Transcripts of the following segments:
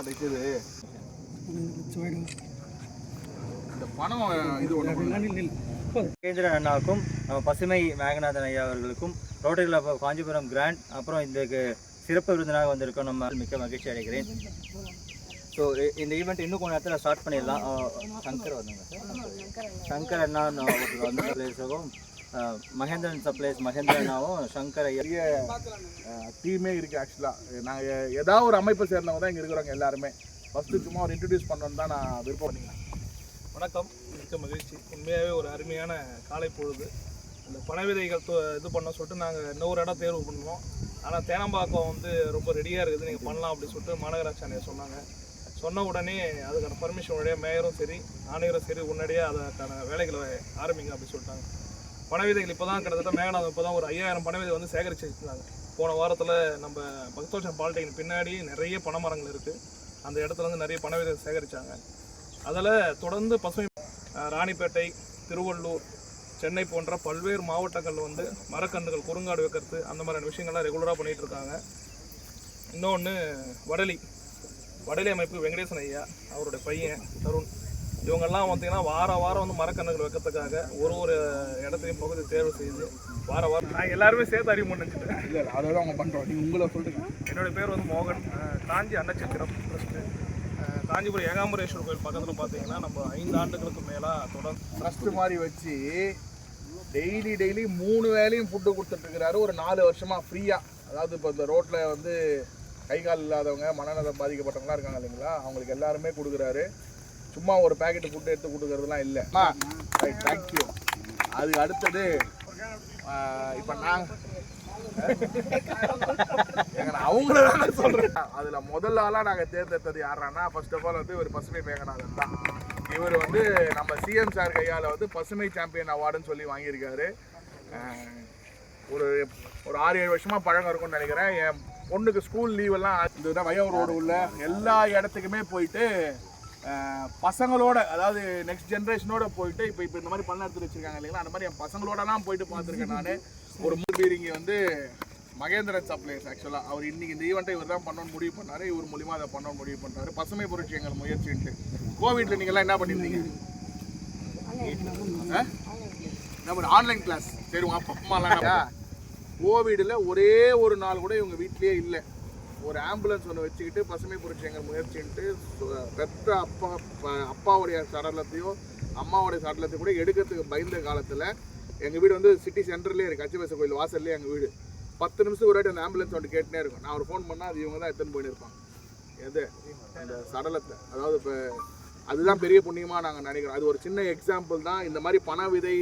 அடைச்சது இந்த பணம் இது ஒன்று கேந்திரன் அண்ணாவுக்கும் நம்ம பசுமை மேகநாதன் ஐயா அவர்களுக்கும் rotary club of Kanchipuram grand அப்புறம் இதுக்கு சிறப்பு விருந்தினராக வந்திருக்கோம் நம்ம மிக்க மகிழ்ச்சி அடைகிறேன். ஸோ இந்த ஈவெண்ட் இன்னும் கொஞ்ச நேரத்தில் ஸ்டார்ட் பண்ணிடலாம். சங்கர் வந்தாங்க சார் சங்கர் அண்ணா வந்து சப்ளைஸும் மகேந்திரன் சப்ளைஸ் மகேந்திர அண்ணாவும் சங்கர் ஐயா டீமே இருக்குது ஆக்சுவலாக நாங்கள் ஏதாவது ஒரு அமைப்பை சேர்ந்தவங்க தான் இங்கே இருக்கிறவங்க எல்லாருமே ஃபஸ்ட்டு சும்மா ஒரு இன்ட்ரடியூஸ் பண்ணணும் தான் நான் விருப்பம் பண்ணிக்கிறேன் வணக்கம் மிக்க மகிழ்ச்சி உண்மையாகவே ஒரு அருமையான காலை பொழுது. இந்த பனை விதைகள் து- இது பண்ண சொல்லிட்டு நாங்கள் இன்னொரு இடம் தேர்வு பண்ணோம். ஆனால் தேனம்பாக்கம் வந்து ரொம்ப ரெடியாக இருக்குது. நீங்கள் பண்ணலாம் அப்படின்னு சொல்லிட்டு மாநகராட்சி சொன்னாங்க. சொன்ன உடனே அதுக்கான பர்மிஷன் உடனே மேயரும் சரி ஆணையரும் சரி உடனடியாக அதுக்கான வேலைகளை ஆரம்பிங்க அப்படின்னு சொல்லிட்டாங்க. பனை இப்போ தான் கிட்டத்தட்ட மேகநாதம் இப்போ தான் ஒரு ஐயாயிரம் பனை வந்து சேகரித்து வச்சுருந்தாங்க போன வாரத்தில் நம்ம பக்தோஷன் பாலிடெக்னிக் பின்னாடி நிறைய பனை மரங்கள் இருக்குது அந்த இடத்துல வந்து நிறைய பனை சேகரித்தாங்க அதில் தொடர்ந்து பசுமை ராணிப்பேட்டை திருவள்ளூர் சென்னை போன்ற பல்வேறு மாவட்டங்களில் வந்து மரக்கன்றுகள் குறுங்காடு வைக்கிறது அந்த மாதிரியான விஷயங்கள்லாம் ரெகுலராக பண்ணிகிட்டு இருக்காங்க. இன்னொன்று வடலி. வடலி அமைப்பு வெங்கடேசன் ஐயா அவருடைய பையன் தருண். இவங்கெல்லாம் பார்த்தீங்கன்னா வார வாரம் வந்து மரக்கன்றுகள் வைக்கிறதுக்காக ஒரு ஒரு இடத்தையும் பகுதி தேர்வு செய்து வார வாரம் நான் எல்லாருமே சேர்த்து அறிவு பண்ணிச்சுட்டேன் இல்லை இல்லை அதை தான் அவங்க பண்ணுறோம் நீங்கள் உங்களை சொல்லுங்க. என்னுடைய பேர் வந்து மோகன். காஞ்சி அன்னச்சத்திரம். ட்ரஸ்ட்டு காஞ்சிபுரம் ஏகாம்பரேஸ்வரர் கோயில் பக்கத்தில் பார்த்தீங்கன்னா நம்ம ஐந்து ஆண்டுகளுக்கு மேலாக தொடர்ந்து ட்ரஸ்ட் மாதிரி வச்சு டெய்லி டெய்லி மூணு வேலையும் ஃபுட்டு கொடுத்துட்ருக்கிறாரு ஒரு நாலு வருஷமாக ஃப்ரீயாக அதாவது இப்போ இந்த ரோட்டில் வந்து கை கால் இல்லாதவங்க மனநலம் பாதிக்கப்பட்டவங்களாம் இருக்காங்க இல்லைங்களா? அவங்களுக்கு எல்லாருமே கொடுக்குறாரு. சும்மா ஒரு பேக்கெட் ஃபுட்டு எடுத்து கொடுக்கறதுலாம் இல்லை. ரைட் தேங்க்யூ அதுக்கு அடுத்தது இப்போ நாங்கள் நான் அவங்கள தான் சொல்றேன். அதுல முதல் ஆளா நாங்க தேர்ந்தெடுத்தது யாரானா ஃபர்ஸ்ட் ஆஃப் ஆல் வந்து ஒரு பசுமை மேகநாதன் தான். இவர் வந்து நம்ம சிஎம் சார் கையால வந்து பசுமை சாம்பியன் அவார்டுன்னு சொல்லி வாங்கியிருக்காரு. ஒரு ஒரு ஆறு ஏழு வருஷமா பழகம் இருக்கும்னு நினைக்கிறேன். என் பொண்ணுக்கு ஸ்கூல் லீவ் எல்லாம் இதுதான் வயம் ரோடு உள்ள எல்லா இடத்துக்குமே போயிட்டு பசங்களோட அதாவது நெக்ஸ்ட் ஜென்ரேஷனோட போயிட்டு இப்போ இப்போ இந்த மாதிரி பண்ண எடுத்து வச்சிருக்காங்க இல்லைங்களா? அந்த மாதிரி என் பசங்களோடலாம் போயிட்டு பார்த்துருக்கேன் நான். ஒரு மூபீரிங்க வந்து மகேந்திரன் சப்ளைஸ் ஆக்சுவலாக அவர் இன்னைக்கு இந்த ஈவெண்ட்டை இவர் தான் பண்ணணும்னு முடிவு பண்ணாரு. இவர் மூலியமா அதை பண்ணணும்னு முடிவு பண்ணாரு பசுமை புரட்சி எங்கள் முயற்சின்ட்டு. கோவிட்ல நீங்கள்லாம் என்ன பண்ணியிருந்தீங்க பண்ண ஆன்லைன் கிளாஸ் சரி உங்க அப்பா அம்மாலாம் கோவிடில் ஒரே ஒரு நாள் கூட இவங்க வீட்லயே இல்லை. ஒரு ஆம்புலன்ஸ் ஒன்று வச்சுக்கிட்டு பசுமை புரட்சி எங்கள் முயற்சின்ட்டு பெற்ற பெத்த அப்பா அப்பாவுடைய சடலத்தையும் அம்மாவுடைய சடலத்தையும் கூட எடுக்கிறதுக்கு பயந்த காலத்தில் எங்கள் வீடு வந்து சிட்டி சென்டர்லேயே இருக்குது அச்சுவேச கோயில் வாசல்லே எங்கள் வீடு. பத்து நிமிஷம் ஒரு வாட்டி அந்த ஆம்புலன்ஸ் வந்து கேட்டுனே இருக்கும். நான் ஒரு ஃபோன் பண்ணால் அது இவங்க தான் எடுத்துன்னு போயின்னு இருப்பாங்க எது அந்த சடலத்தை. அதாவது இப்போ அதுதான் பெரிய புண்ணியமாக நாங்கள் நினைக்கிறோம். அது ஒரு சின்ன எக்ஸாம்பிள் தான். இந்த மாதிரி பண விதை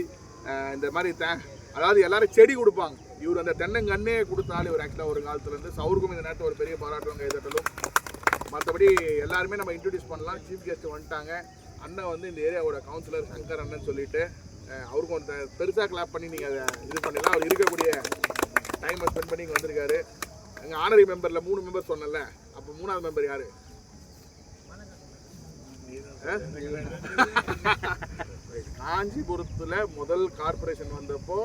இந்த மாதிரி தே அதாவது எல்லோரும் செடி கொடுப்பாங்க. இவர் அந்த தென்னங்கண்ணே கொடுத்தாலும் இவர் ஆக்சுவலாக ஒரு காலத்துலேருந்து. அவருக்கும் இந்த நேரத்தில் ஒரு பெரிய பாராட்டுவாங்க எதிர்த்தலும் மற்றபடி எல்லாருமே நம்ம இன்ட்ரடியூஸ் பண்ணலாம். சீஃப் கெஸ்ட் வந்துட்டாங்க. அண்ணன் வந்து இந்த ஏரியாவோட கவுன்சிலர் சங்கர் அண்ணன் சொல்லிட்டு அவருக்கும் அந்த பெருசாக கிளாப் பண்ணி நீங்கள் அதை இது பண்ணிடலாம் அவர் இருக்கக்கூடிய டைமை ஸ்பெண்ட் பண்ணி இங்கே வந்திருக்காரு. எங்கள் ஆனரி மெம்பரில் மூணு மெம்பர் சொன்னல அப்போ மூணாவது மெம்பர் யார்? காஞ்சிபுரத்தில் முதல் கார்ப்பரேஷன் வந்தப்போ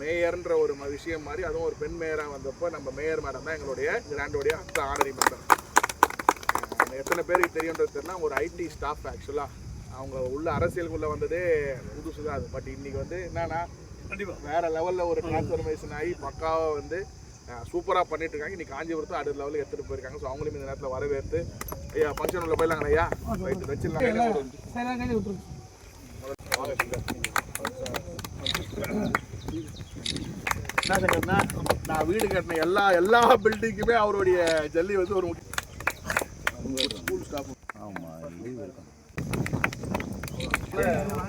மேயர்ன்ற ஒரு விஷயம் மாதிரி அதுவும் ஒரு பெண் மேயராக வந்தப்போ நம்ம மேயர் மேடம் தான் எங்களுடைய கிராண்டோடைய அடுத்த ஆனரி மெம்பர் எத்தனை பேருக்கு தெரியுன்றது தெரியல. ஒரு ஐடி ஸ்டாஃப் ஆக்சுவலாக அவங்க உள்ள அரசியலுக்குள்ளே வந்ததே புதுசு தான் அது. பட் இன்னைக்கு வந்து என்னன்னா கண்டிப்பாக வேற லெவலில் ஒரு டிரான்ஸ்ஃபர்மேஷன் ஆகி பக்காவாக வந்து சூப்பராக பண்ணிட்டு இருக்காங்க. இன்னைக்கு காஞ்சிபுரத்தை அடுத்த லெவலுக்கு எடுத்துகிட்டு போயிருக்காங்க. ஸோ அவங்களும் இந்த நேரத்தில் வரவேற்று ஐயா ஃபங்க்ஷன் உள்ள போயிடலாங்க ஐயா? ரைட்டு வச்சிடலாம் என்ன சங்கர்னா நான் வீடு கட்டின எல்லா எல்லா பில்டிங்குமே அவருடைய ஜல்லி வந்து ஒரு ஸ்கூல் ஸ்டாஃப்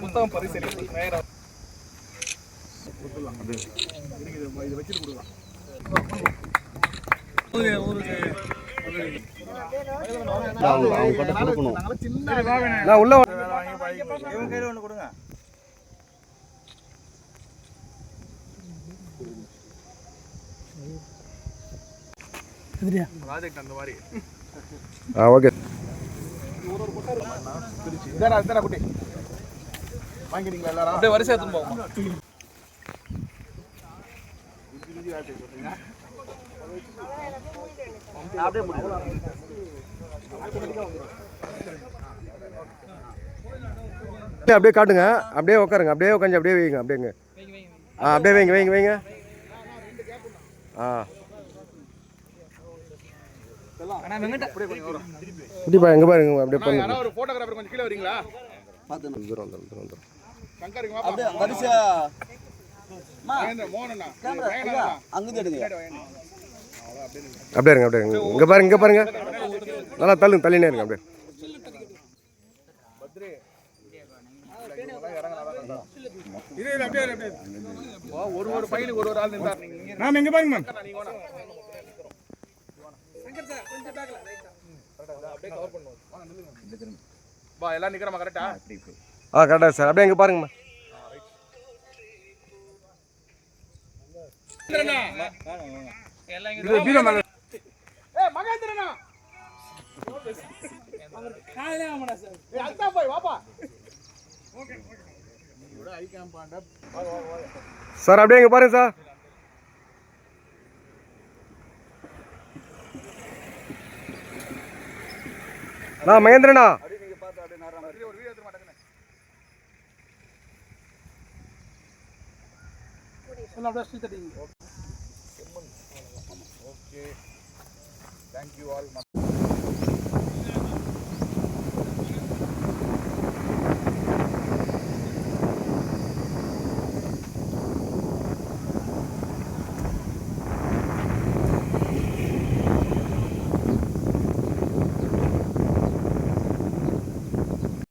புத்தகம் பரிசீலிப்பு நேரம் கொடுத்துடலாம் இதை வச்சுட்டு கொடுக்கலாம் சின்ன உள்ள. இவங்க கையில் ஒன்று கொடுங்க ப்ராஜெக்ட் அந்த மாதிரி. ஓகே. குட்டி. வாங்கிட்டீங்களா எல்லாரும்? அப்படியே வரிசை எடுத்துன்னு போவோம். அப்படியே காட்டுங்க. அப்படியே உட்காருங்க அப்படியே உட்காந்து அப்படியே வைங்க. அப்படியேங்க ஆ அப்படியே வைங்க வைங்க வைங்க. ஆ இப்படிப்பா எங்கே பாருங்க அப்படியே பண்ணுங்க யாராவது ஒரு போட்டோகிராஃபர் கொஞ்சம் கீழே வரீங்களா? வந்துடும் வந்துடும் வந்துடும் வந்துடும் மோகன் அண்ணா. வேங்கடா அண்ணா. அப்படியே இருங்க அப்படியே இருங்க. இங்கே பாருங்க இங்கே பாருங்க. நல்லா தள்ளுங்க தள்ளினே இருங்க அப்படியே. இரு, இரு, அப்படியே இரு, அப்படியே இரு. ஓ, ஒரு ஒரு பையனுக்கு ஒரு ஒரு ஆள் நின்றார் நீங்க இங்க மேம் எங்க பாருங்க மேம். வா எல்லாம் நிக்கிறோமா கரெக்டா ஆ கரெக்டாக சார் அப்படியே இங்கே பாருங்கம்மா ஏய் மகேந்திரனா போய் வாப்பா. சார் அப்படியே இங்கே பாருங்க சார். நான் மகேந்திரனா ஒரு வீடியோ எடுத்து மாட்டேங்கண்ணே ஓகே. Thank you all